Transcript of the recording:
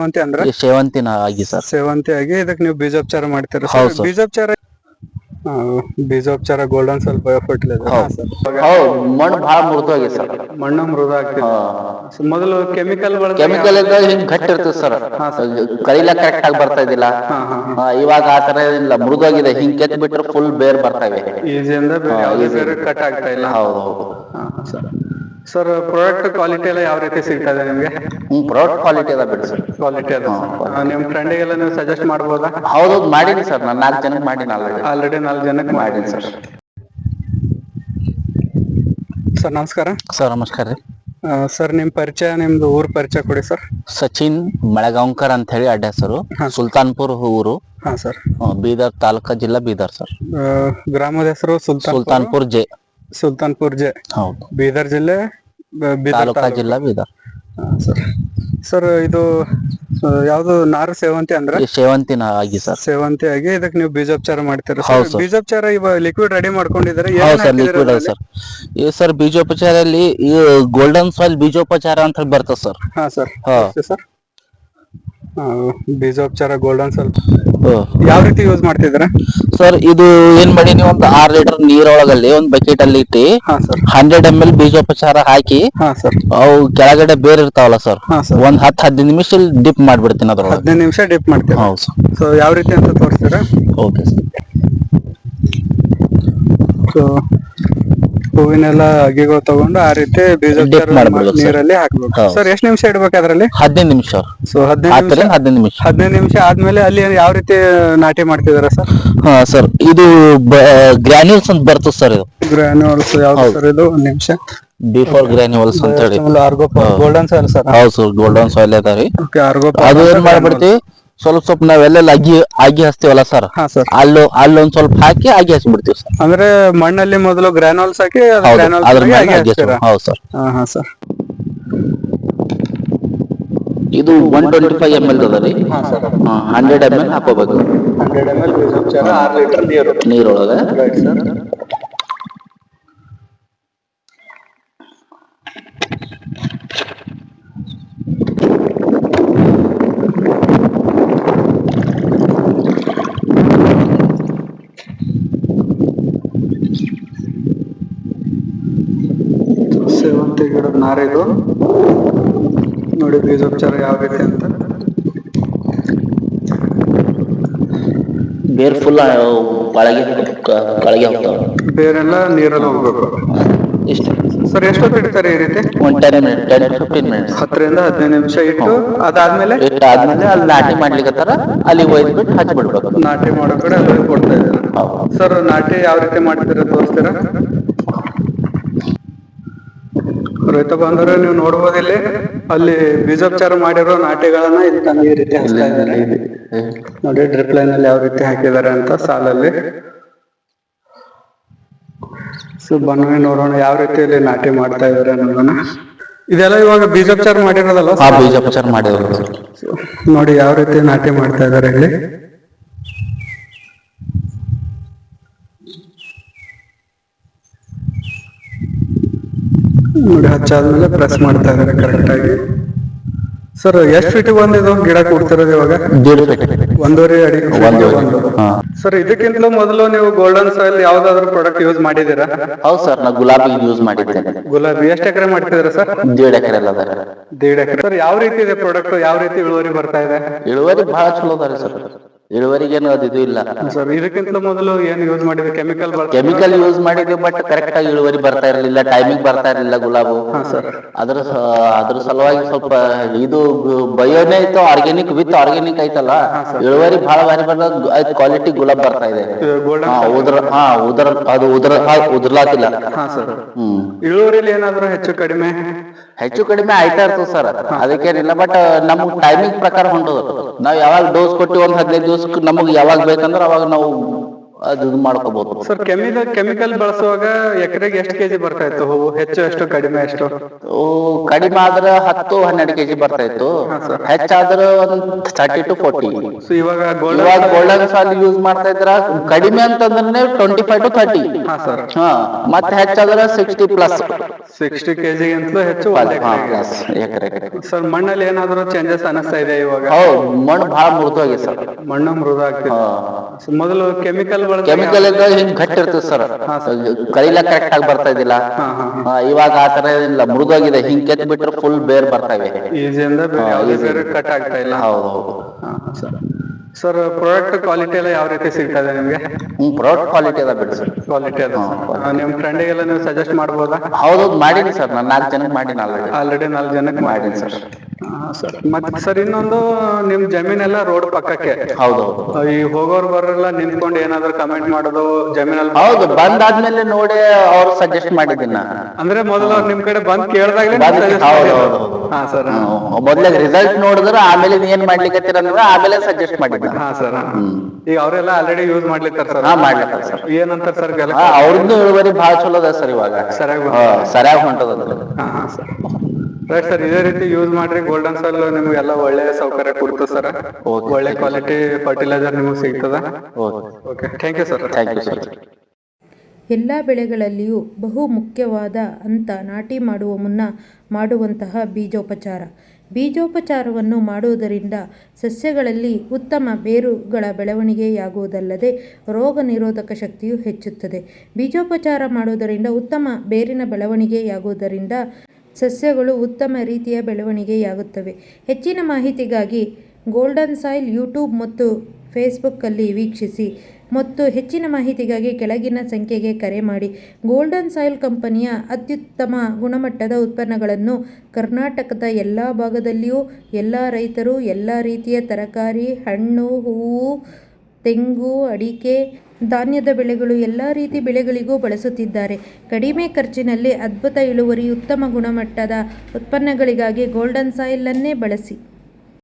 ಅಂತ ಅಂದ್ರೆ? ಸೇವಂತಿನ ಆಗಿ ಸರ್. ಸೇವಂತಿ ಆಗಿ ಇದಕ್ಕೆ ನೀವು ಬೀಜೋಪಚಾರ ಮಾಡ್ತೀರಾ ಹೌದು ಸರ್. ಬೀಜೋಪಚಾರ ಆ, ಬೀಜೋಪಚಾರ ಗೋಲ್ಡನ್ ಸ್ವಲ್ಪ ಎಫರ್ಟ್ ಹೌದು. ಮಣ್ಣು ಬಹಳ ಮೃದುವಾಗಿದೆ ಸರ್. ಮಣ್ಣು ಮೃದು ಆಗ್ತಿದೆ ಮೊದಲು ಕೆಮಿಕಲ್ ಕೆಮಿಕಲ್ ಇದ್ದಾಗ ಹಿಂಗ್ ಗಟ್ಟಿ ಇರ್ತದೆ ಸರ್. ಕೈಲ ಕರೆಕ್ಟ್ ಆಗಿ ಬರ್ತಾ ಇದ್ದಿಲ್ಲ. ಹಾ, ಇವಾಗ ಆ ತರ ಇಲ್ಲ ಆಗಿದೆ ಹಿಂಗ್ ಕೆತ್ ಬಿಟ್ರೆ ಫುಲ್ ಬೇರ್ ಬರ್ತಾ ಇವೆ. ಈಸಿಯಿಂದ ಯಾವುದೇ ಬೇರೆ ಕಟ್ ಆಗ್ತಾ ಇಲ್ಲ. ಹೌದು ಹೌದು. ಸರ್. ಪ್ರಾಡಕ್ಟ್ ಕ್ವಾಲಿಟಿ ಎಲ್ಲ ಯಾವ ರೀತಿ ಸಿಗ್ತಾ ಇದೆ ನಿಮಗೆ? ಹ್ಮ್ ಪ್ರಾಡಕ್ಟ್ ಕ್ವಾಲಿಟಿ ಅದ ಬಿಡಿ ಸರ್ ಕ್ವಾಲಿಟಿ ಅದ. ಆ, ನಿಮ್ ಫ್ರೆಂಡಿಗೆಲ್ಲ ನೀವು ಸಜೆಸ್ಟ್ ಮಾಡ್ಬೋದಾ? ಹೌದೌದು ಮಾಡೀನಿ ಸರ್ ನಾನು ನಾಲ್ಕು ಜನಕ್ಕೆ ಮಾಡೀನಿ ಆಲ್ರೆಡಿ ಆಲ್ರೆಡಿ ನಾಲ್ಕು ಜನಕ್ಕೆ ಮಾಡೀನಿ ಸರ್ ಸರ್ ನಮಸ್ಕಾರ. ಸರ್ ನಮಸ್ಕಾರ ರೀ. ಸರ್ ನಿಮ್ ಪರಿಚಯ ನಿಮ್ದು ಊರ್ ಪರಿಚಯ ಕೊಡಿ ಸರ್ ಸಚಿನ್ ಮಳೆಗಾಂವ್ಕರ್ ಅಂತ ಹೇಳಿ ಅಡ್ಡ ಹೆಸರು. ಸುಲ್ತಾನ್ಪುರ್ ಊರು. ಹಾ ಸರ್ ಬೀದರ್ ತಾಲೂಕಾ ಜಿಲ್ಲಾ ಬೀದರ್ ಸರ್ ಗ್ರಾಮದ ಹೆಸರು ಸುಲ್ತಾನ್ ಸುಲ್ತಾನ್ಪುರ್ ಜೆ. ಸುಲ್ತಾನ್ಪುರ್ ಜೆ. ಹೌದು. ಬೀದರ್ ಜಿಲ್ಲೆ ಬ- ಬೀದರ್ ತಾಲೂಕಾ ಜಿಲ್ಲಾ ಬೀದರ್. ಸರ್. ಸರ್ ಇದು ಆ, ಯಾವ್ದು ನಾರು ಸೇವಂತಿ ಅಂದ್ರೆ? ಸೇವಂತಿ ಸೇವಂತಿನ ಆಗಿ ಸರ್. ಸೇವಂತಿ ಆಗಿ ಇದಕ್ಕೆ ನೀವು ಬೀಜೋಪಚಾರ ಮಾಡ್ತೀರಾ ಹೌದು. ಬೀಜೋಪಚಾರ ಇವಾಗ ಲಿಕ್ವಿಡ್ ರೆಡಿ ಮಾಡ್ಕೊಂಡಿದ್ದಾರೆ? ಹೌದು ಸರ್ ಲಿಕ್ವಿಡ್ ಅದ ಸರ್. ಈ ಸರ್ ಬೀಜೋಪಚಾರಲ್ಲಿ ಈ ಗೋಲ್ಡನ್ ಸಾಯಿಲ್ ಬೀಜೋಪಚಾರ ಅಂತ ಹೇಳಿ ಬರ್ತದೆ ಸರ್. ಹಾ ಸರ್. ಹಾ. ಸರ್. ಬೀಜೋಪಚಾರ ಗೋಲ್ಡನ್ ಸ್ವಲ್ಪ ಯಾವ ರೀತಿ ಯೂಸ್ ಮಾಡ್ತಿದ್ರ ಸರ್ ಇದು ಏನ್ ನೀವು ಒಂದು ಆರ್ ಲೀಟರ್ ನೀರೊಳಗಲ್ಲಿ ಒಂದ್ ಬಕೆಟ್ ಅಲ್ಲಿ ಇಟ್ಟಿ ಹಾ ಸರ್ ಹಂಡ್ರೆಡ್ ಎಂ ಎಲ್ ಬೀಜೋಪಚಾರ ಹಾಕಿ ಹಾ ಸರ್ ಅವು ಕೆಳಗಡೆ ಬೇರೆ ಇರ್ತಾವಲ್ಲ ಸರ್ ಹಾ ಸರ್ ಒಂದ್ ಹತ್ ಹದಿನೈದು ನಿಮಿಷ ಡಿಪ್ ಮಾಡ್ಬಿಡ್ತೀನಿ ಅದ್ರೊಳಗೆ. ಹದಿನೈದು ನಿಮಿಷ ಡಿಪ್ ಮಾಡ್ತೀನಿ ಹೌದು ಸರ್ ಸೊ ಯಾವ ರೀತಿ ಅಂತ ತೋರಿಸ್ತೀರಾ? ಓಕೆ ಸರ್ ಸೊ ಹೂವಿನೆಲ್ಲ ಅಗಿಗಳು ತಗೊಂಡು ಆ ರೀತಿ ಬೀಜ Dip ಮಾಡ್ಬಿಡ್ಬೇಕು sir. ನೀರಲ್ಲಿ ಹಾಕ್ಬೇಕು. ಹೌದು. ಸರ್ ಎಷ್ಟು ನಿಮಿಷ ಇಡ್ಬೇಕು ಅದ್ರಲ್ಲಿ? ಹದಿನೈದು ನಿಮಿಷ. ಸೊ ಹದಿನೈದು ನಿಮಿಷ? ಹದಿನೈದು ನಿಮಿಷ. ಹದಿನೈದು ನಿಮಿಷ ಆದ್ಮೇಲೆ ಅಲ್ಲಿ ಯಾವ ರೀತಿ ನಾಟಿ ಮಾಡ್ತಿದಾರ ಸರ್? ಹಾ ಸರ್ ಇದು ಗ್ರಾನ್ಯೂಲ್ಸ್ ಅಂತ ಬರ್ತದೆ ಸರ್ ಇದು. ಗ್ರಾನ್ಯೂಲ್ಸ್ ಯಾವ್ದು ಸರ್ ಇದು? ಒಂದ್ ನಿಮಿಷ. ಬಿಫೋರ್ ಗ್ರಾನ್ಯೂಲ್ಸ್ ಅಂತ ಹೇಳಿ. ಆರ್ಗೋ ಗೋಲ್ಡನ್ ಸಾಯಿಲ್ ಸರ್. ಹೌದು ಸರ್ ಗೋಲ್ಡನ್ ಸಾಯಿಲ್ ಅದಾರಿ ಓಕೆ ಆರ್ಗೋ ಅದು ಏನ್ ಮಾಡ್ಬಿಡ್ತೀವಿ? ಸ್ವಲ್ಪ ಸ್ವಲ್ಪ ನಾವೆಲ್ಲ ಅಗಿ ಆಗಿ ಹಚ್ತೀವಲ್ಲ ಸರ್ ಹಾ ಸರ್ ಅಲ್ಲೂ ಅಲ್ಲೊಂದ್ ಸ್ವಲ್ಪ ಹಾಕಿ ಅಗಿ ಹಚ್ಬಿಡ್ತೀವಿ ಸರ್ ಅಂದ್ರೆ ಮಣ್ಣಲ್ಲಿ ಮೊದಲು ಗ್ರಾನೋಲ್ಸ್ ಹಾಕಿ ಹೌದು granules ಅದ್ರ ಆಗಿ ಮೇಲೆ ಹಾಗೆ ಹಚ್ತೀವಿ ಹೌದು ಸರ್ ಹಾ ಹಾ ಸರ್ ಇದು one twenty five M L ಅದ ರೀ. ಹಂಡ್ರೆಡ್ ಎಂ ಎಲ್ ಹಾಕೋಬೇಕು ಹಂಡ್ರೆಡ್ ಎಂ ಎಲ್ ಬೀಜೋಪಚಾರ ಆರು ಲೀಟರ್ ನೀರು. ನೀರೊಳಗೆ. ರೈಟ್ ಸರ್ ಸೇವಂತಿ ಗಿಡದ ನಾರಿದು. ನೋಡಿ ಬೀಜೋಪಚಾರ ಯಾವ ರೀತಿ ಅಂತ. ಬೇರ್ ಫುಲ್ ಒಳಗೆ ಕಳಗೆ ಕೆಳಗೆ ಹೋಗ್ತಾವ. ಬೇರೆಲ್ಲ ನೀರಲ್ಲಿ ಹೋಗ್ಬೇಕು. ಇಷ್ಟು ಸರ್ ಎಷ್ಟು ಇಡ್ತಾರೆ ಈ ರೀತಿ? ಒಂದ್ ten minute ten fifteen minutes ಹತ್ತರಿಂದ ಹದಿನೈದು ನಿಮಿಷ ಇಟ್ಟು ಅದಾದ್ಮೇಲೆ ಇಟ್ಟು ಆದ್ಮೇಲೆ ಅಲ್ಲಿ ನಾಟಿ ಮಾಡ್ಲಿಕ್ಕತ್ತಾರ ಅಲ್ಲಿ ಒಯ್ದ್ಬಿಟ್ಟು ಹಚ್ಬಿಡ್ಬೇಕು. ನಾಟಿ ಮಾಡೋ ಕಡೆ ಅಲ್ಲಿ ಕೊಡ್ತಾ ಇದ್ದಾರೆ. ಸರ್ ನಾಟಿ ಯಾವ ರೀತಿ ಮಾಡ್ತೀರಾ ತೋರಿಸ್ತೀರಾ? ರೈತ ಬಾಂಧವರೇ ನೀವು ನೋಡ್ಬೋದಿಲ್ಲಿ. ಅಲ್ಲಿ ಬೀಜೋಪಚಾರ ಮಾಡಿರೋ ನಾಟಿಗಳನ್ನ ಇಲ್ಲಿ ತಂದು ಈ ರೀತಿ ಹಚ್ತಾ ಇದ್ದಾರೆ. ನೋಡಿ ಡ್ರಿಪ್ ಲೈನ್ ಅಲ್ಲಿ ಯಾವ ರೀತಿ ಹಾಕಿದ್ದಾರೆ ಅಂತ ಸಾಲಲ್ಲಿ. ಸೊ ಬನ್ನಿ ನೋಡೋಣ ಯಾವ ರೀತಿಯಲ್ಲಿ ನಾಟಿ ಮಾಡ್ತಾ ಇದಾರೆ ಅನ್ನೋದನ್ನ. ಇದೆಲ್ಲ ಇವಾಗ ಬೀಜೋಪಚಾರ ಮಾಡಿರೋದಲ್ಲ ಬೀಜೋಪಚಾರ ಮಾಡಿರೋದು ನೋಡಿ ಯಾವ ರೀತಿ ನಾಟಿ ಮಾಡ್ತಾ ಇದಾರೆ ಇಲ್ಲಿ. ನೋಡಿ ಹಚ್ಚಾದ್ಮೇಲೆ ಪ್ರೆಸ್ ಮಾಡ್ತಾ ಇದ್ದಾರೆ ಕರೆಕ್ಟ್ ಆಗಿ. ಸರ್ ಎಷ್ಟು ಫೀಟ್ ಬಂದಿದ್ದು ಗಿಡ ಕೊಡ್ತಿರೋದು ಇವಾಗ? ದೀಡ್ ಒಂದೂವರೆ ಅಡಿ. ಒಂದು ಸರ್ ಇದಕ್ಕಿಂತಲೂ ಮೊದಲು ನೀವು ಗೋಲ್ಡನ್ ಸಾಯಿಲ್ ಯಾವ್ದಾದ್ರು ಪ್ರಾಡಕ್ಟ್ ಯೂಸ್ ಮಾಡಿದ್ದೀರಾ? ಹೌದು ಸರ್ ನಾ ಗುಲಾಬಿ ಯೂಸ್ ಮಾಡಿದ್ದೇನೆ ಗುಲಾಬಿ. ಎಷ್ಟು ಎಕರೆ ಮಾಡ್ತಿದ್ದೀರಾ ಸರ್ ದೇಡ್ ಎಕರೆ ಎಲ್ಲ ದೇಡ್ ಎಕರೆ. ಸರ್ ಯಾವ ರೀತಿ ಇದೆ ಪ್ರಾಡಕ್ಟ್ ಯಾವ ರೀತಿ ಇಳುವರಿ ಬರ್ತಾ ಇದೆ? ಇಳುವರಿ ಬಹಳ ಚಲೋ ಅದ ಸರ್ ಇಳುವರಿಗೇನು ಅದು ಇದು ಇಲ್ಲ. ಸರ್ ಇದಕ್ಕಿಂತ ಮೊದಲು ಏನು ಯೂಸ್ ಮಾಡಿದ್ರೆ ಕೆಮಿಕಲ್ ಕೆಮಿಕಲ್ ಯೂಸ್ ಮಾಡಿದ್ವಿ ಬಟ್ ಕರೆಕ್ಟ್ ಆಗಿ ಇಳುವರಿ ಬರ್ತಾ ಇರಲಿಲ್ಲ ಟೈಮಿಂಗ್ ಬರ್ತಾ ಇರಲಿಲ್ಲ ಗುಲಾಬು. ಅದ್ರ ಅದ್ರ ಸಲುವಾಗಿ ಸ್ವಲ್ಪ ಇದು ಬಯೋನೇ ಇತ್ತು ಆರ್ಗ್ಯಾನಿಕ್ ವಿತ್ ಆರ್ಗ್ಯಾನಿಕ್ ಐತಲ್ಲ ಇಳುವರಿ ಬಹಳ ಬಾರಿ ಬರ್ತದ ಕ್ವಾಲಿಟಿ ಗುಲಾಬ್ ಬರ್ತಾ ಇದೆ. ಉದ್ರ ಹಾ ಉದ್ರ ಅದು ಉದ್ರ ಉದ್ರಲಾತಿಲ್ಲ. ಹ್ಮ್. ಇಳುವರಿಲಿ ಏನಾದ್ರೂ ಹೆಚ್ಚು ಕಡಿಮೆ? ಹೆಚ್ಚು ಕಡಿಮೆ ಆಯ್ತಾ ಇರ್ತದೆ ಸರ್. ಅದಕ್ಕೇನಿಲ್ಲ ಬಟ್ ನಮ್ಗೆ ಟೈಮಿಂಗ್ ಪ್ರಕಾರ ಹೊಂಟದ ನಾವು ಯಾವಾಗ ಡೋಸ್ ಕೊಟ್ಟು ಒಂದ್ ಹದಿನೈದು ದಿವಸ ನಮಗ್ ಯಾವಾಗ ಬೇಕಂದ್ರೆ ಅವಾಗ ನಾವು ಅದು ಇದು ಮಾಡ್ಕೋಬಹುದು ಸರ್ ಕೆಮಿಕಲ್ ಕೆಮಿಕಲ್ ಬಳಸುವಾಗ ಎಕರೆಗೆ ಎಷ್ಟು ಕೆಜಿ ಬರ್ತಾ ಇತ್ತು ಹೂವು? ಹೆಚ್ಚು ಎಷ್ಟು ಕಡಿಮೆ ಎಷ್ಟು? ಓ ಕಡಿಮೆ ಆದ್ರೆ ಹತ್ತು ಹನ್ನೆರಡು ಕೆಜಿ ಬರ್ತಾ ಇತ್ತು. ಹೆಚ್ಚಾದ್ರೆ ಒಂದ್ ಥರ್ಟಿ ಟು ಫೋರ್ಟಿ ಸೊ ಇವಾಗ ಇವಾಗ ಗೋಲ್ಡನ್ ಸಾಲ್ ಯೂಸ್ ಮಾಡ್ತಾ ಇದ್ರ ಕಡಿಮೆ ಅಂತಂದ್ರೆ ಟ್ವೆಂಟಿ ಫೈವ್ ಟು ಥರ್ಟಿ ಹಾ ಸರ್ ಹಾ ಮತ್ತೆ ಹೆಚ್ಚಾದ್ರೆ ಸಿಕ್ಸ್ಟಿ ಪ್ಲಸ್ ಸಿಕ್ಸ್ಟಿ ಕೆಜಿ ಹೆಚ್ಚು ಸರ್ ಮಣ್ಣಲ್ಲಿ ಏನಾದ್ರು ಚೇಂಜಸ್ ಅನಿಸ್ತಾ ಇದೆ ಇವಾಗ? ಹೌದು ಮಣ್ಣು ಬಹಳ ಆಗಿದೆ ಸರ್ ಮಣ್ಣು ಮೃದು ಆಗ್ತಿದೆ. ಮೊದಲು ಕೆಮಿಕಲ್ ಕೆಮಿಕಲ್ ಇದ್ರೆ ಹಿಂಗ್ ಗಟ್ಟಿ ಇರ್ತದೆ ಸರ್. ಕೈಲ ಕರೆಕ್ಟ್ ಆಗಿ ಬರ್ತಾ ಇದಿಲ್ಲ. ಇವಾಗ ಆ ತರ ಏನಿಲ್ಲ. ಮೃದುವಾಗಿದೆ. ಹಿಂಗ್ ಕೆತ್ ಬಿಟ್ರೆ ಫುಲ್ ಬೇರ್ ಬರ್ತಾ ಇವೆ ಈಜಿಯಿಂದ ಯಾವುದೇ ಬೇರೆ ಕಟ್ ಆಗ್ತಾ ಇಲ್ಲ. ಹೌದು ಹೌದು. ಸರ್. ಪ್ರಾಡಕ್ಟ್ ಕ್ವಾಲಿಟಿ ಎಲ್ಲ ಯಾವ ರೀತಿ ಸಿಗ್ತಾ ಇದೆ ನಿಮ್ಗೆ? ಪ್ರಾಡಕ್ಟ್ ಕ್ವಾಲಿಟಿ ಅದ ಬಿಡಿ ಸರ್ ಕ್ವಾಲಿಟಿ ಅದ ನಿಮ್ ಫ್ರೆಂಡಿಗೆಲ್ಲ ನೀವು ಸಜೆಸ್ಟ್ ಮಾಡ್ಬೋದಾ? ಹೌದೌದು ಮಾಡೀನಿ ಸರ್. ನಾನು ನಾಲ್ಕು ಜನಕ್ಕೆ ಮಾಡೀನಿ ಆಲ್ರೆಡಿ ಆಲ್ರೆಡಿ ನಾಲ್ಕು ಜನಕ್ಕೆ ಮಾಡೀನಿ ಸರ್. ಸರ್. ಮತ್ತೆ ಸರ್ ಇನ್ನೊಂದು ನಿಮ್ ಜಮೀನೆಲ್ಲ ರೋಡ್ ಪಕ್ಕಕ್ಕೆ. ಹೌದು ಈ ಹೋಗೋರ್ ಬರೋರೆಲ್ಲ ನಿಂತ್ಕೊಂಡು ಏನಾದ್ರು ಕಮೆಂಟ್ ಮಾಡೋದು ಜಮೀನಲ್ಲಿ ಹೌದು ಬಂದಾದ್ಮೇಲೆ ನೋಡಿ ಅವ್ರು ಸಜೆಸ್ಟ್ ಮಾಡಿದ್ದೀನಿ ನಾನು ಅಂದ್ರೆ ಮೊದಲು ಅವ್ರು ನಿಮ್ ಕಡೆ ಬಂದ್ ಕೇಳ್ದಾಗ್ಲೇ ಬಂದ್ suggest ಹೌದು, ಮಾಡಿದ್ರು. ಹೌದು, ಹೌದು. ಹಾ. ಸರ್ ಮೊದ್ಲೇ ರಿಸಲ್ಟ್ ನೋಡಿದ್ರೆ ಆಮೇಲೆ ನೀವ್ ಏನ್ ಮಾಡ್ಲಿಕ್ಕೆ ಅಂದ್ರೆ ಆಮೇಲೆ ಸಜೆಸ್ಟ್ ಮಾಡಿದ್ದ ಹಾ ಸರ್ ಈಗ ಅವರೆಲ್ಲ ಆಲ್ರೆಡಿ ಯೂಸ್ ಸರ್. ಹಾ ಮಾಡ್ಲಿಕ್ಕೆ ಸರ್. ಏನಂತ ಸರ್ ಕೆಲ ಹಾ ಅವ್ರದ್ದು ಇಳುವರಿ ಬಹಳ ಚಲೋ ಅದ ಸರ್ ಇವಾಗ. ಸರಿಯಾಗಿ ಹಾ, ಸರಿಯಾಗಿ ಹೊಂಟದ ಹಾ ಹಾ ಸರ್. ರೈಟ್ ಸರ್ ಇದೇ ರೀತಿ ಯೂಸ್ ಮಾಡ್ರಿ. ಗೋಲ್ಡನ್ ಸಾಲ್ ನಿಮ್ಗೆಲ್ಲ ಒಳ್ಳೆ ಸೌಕರ್ಯ ಕೊಡ್ತದೆ ಸರ್ ಒಳ್ಳೆ ಕ್ವಾಲಿಟಿ ಫರ್ಟಿಲೈಸರ್ ನಿಮಗೆ ಸಿಗ್ತದ. Okay okay thank you sir thank you sir ಎಲ್ಲ ಬೆಳೆಗಳಲ್ಲಿಯೂ ಬಹು ಮುಖ್ಯವಾದ ಅಂತ ನಾಟಿ ಮಾಡುವ ಮುನ್ನ ಮಾಡುವಂತಹ ಬೀಜೋಪಚಾರ. ಬೀಜೋಪಚಾರವನ್ನು ಮಾಡುವುದರಿಂದ ಸಸ್ಯಗಳಲ್ಲಿ ಉತ್ತಮ ಬೇರುಗಳ ಬೆಳವಣಿಗೆಯಾಗುವುದಲ್ಲದೆ ರೋಗ ನಿರೋಧಕ ಶಕ್ತಿಯು ಹೆಚ್ಚುತ್ತದೆ. ಬೀಜೋಪಚಾರ ಮಾಡುವುದರಿಂದ ಉತ್ತಮ ಬೇರಿನ ಬೆಳವಣಿಗೆಯಾಗುವುದರಿಂದ ಸಸ್ಯಗಳು ಉತ್ತಮ ರೀತಿಯ ಬೆಳವಣಿಗೆಯಾಗುತ್ತವೆ. ಹೆಚ್ಚಿನ ಮಾಹಿತಿಗಾಗಿ ಗೋಲ್ಡನ್ ಸಾಯಿಲ್ ಯೂಟ್ಯೂಬ್ ಮತ್ತು ಫೇಸ್ಬುಕ್ಕಲ್ಲಿ ವೀಕ್ಷಿಸಿ ಮತ್ತು ಹೆಚ್ಚಿನ ಮಾಹಿತಿಗಾಗಿ ಕೆಳಗಿನ ಸಂಖ್ಯೆಗೆ ಕರೆ ಮಾಡಿ. ಗೋಲ್ಡನ್ ಸಾಯಿಲ್ ಕಂಪನಿಯ ಅತ್ಯುತ್ತಮ ಗುಣಮಟ್ಟದ ಉತ್ಪನ್ನಗಳನ್ನು ಕರ್ನಾಟಕದ ಎಲ್ಲ ಭಾಗದಲ್ಲಿಯೂ ಎಲ್ಲ ರೈತರು ಎಲ್ಲ ರೀತಿಯ ತರಕಾರಿ, ಹಣ್ಣು, ಹೂವು ತೆಂಗು, ಅಡಿಕೆ, ಧಾನ್ಯದ ಬೆಳೆಗಳು ಎಲ್ಲ ರೀತಿ ಬೆಳೆಗಳಿಗೂ ಬಳಸುತ್ತಿದ್ದಾರೆ. ಕಡಿಮೆ ಖರ್ಚಿನಲ್ಲಿ ಅದ್ಭುತ ಇಳುವರಿ, ಉತ್ತಮ ಗುಣಮಟ್ಟದ ಉತ್ಪನ್ನಗಳಿಗಾಗಿ ಗೋಲ್ಡನ್ ಸಾಯಿಲನ್ನೇ ಬಳಸಿ.